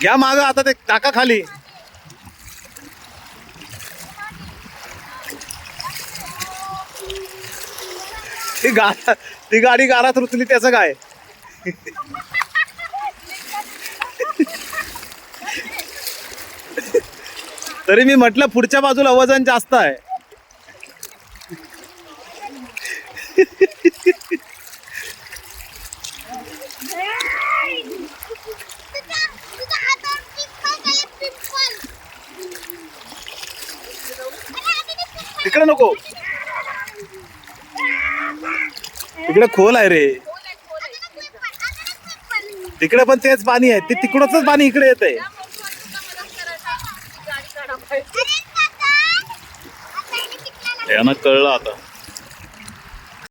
घ्या माग आता ते टाका खाली. ती गा ती गाडी गारात रुचली त्याचं काय? तरी मी म्हटलं पुढच्या बाजूला वजन जास्त आहे. तिकडे नको. तिकडे खोल आहे रे. तिकडे पण तेच पाणी आहे. ते तिकडच पाणी इकडे येत आहे यांना कळलं आता.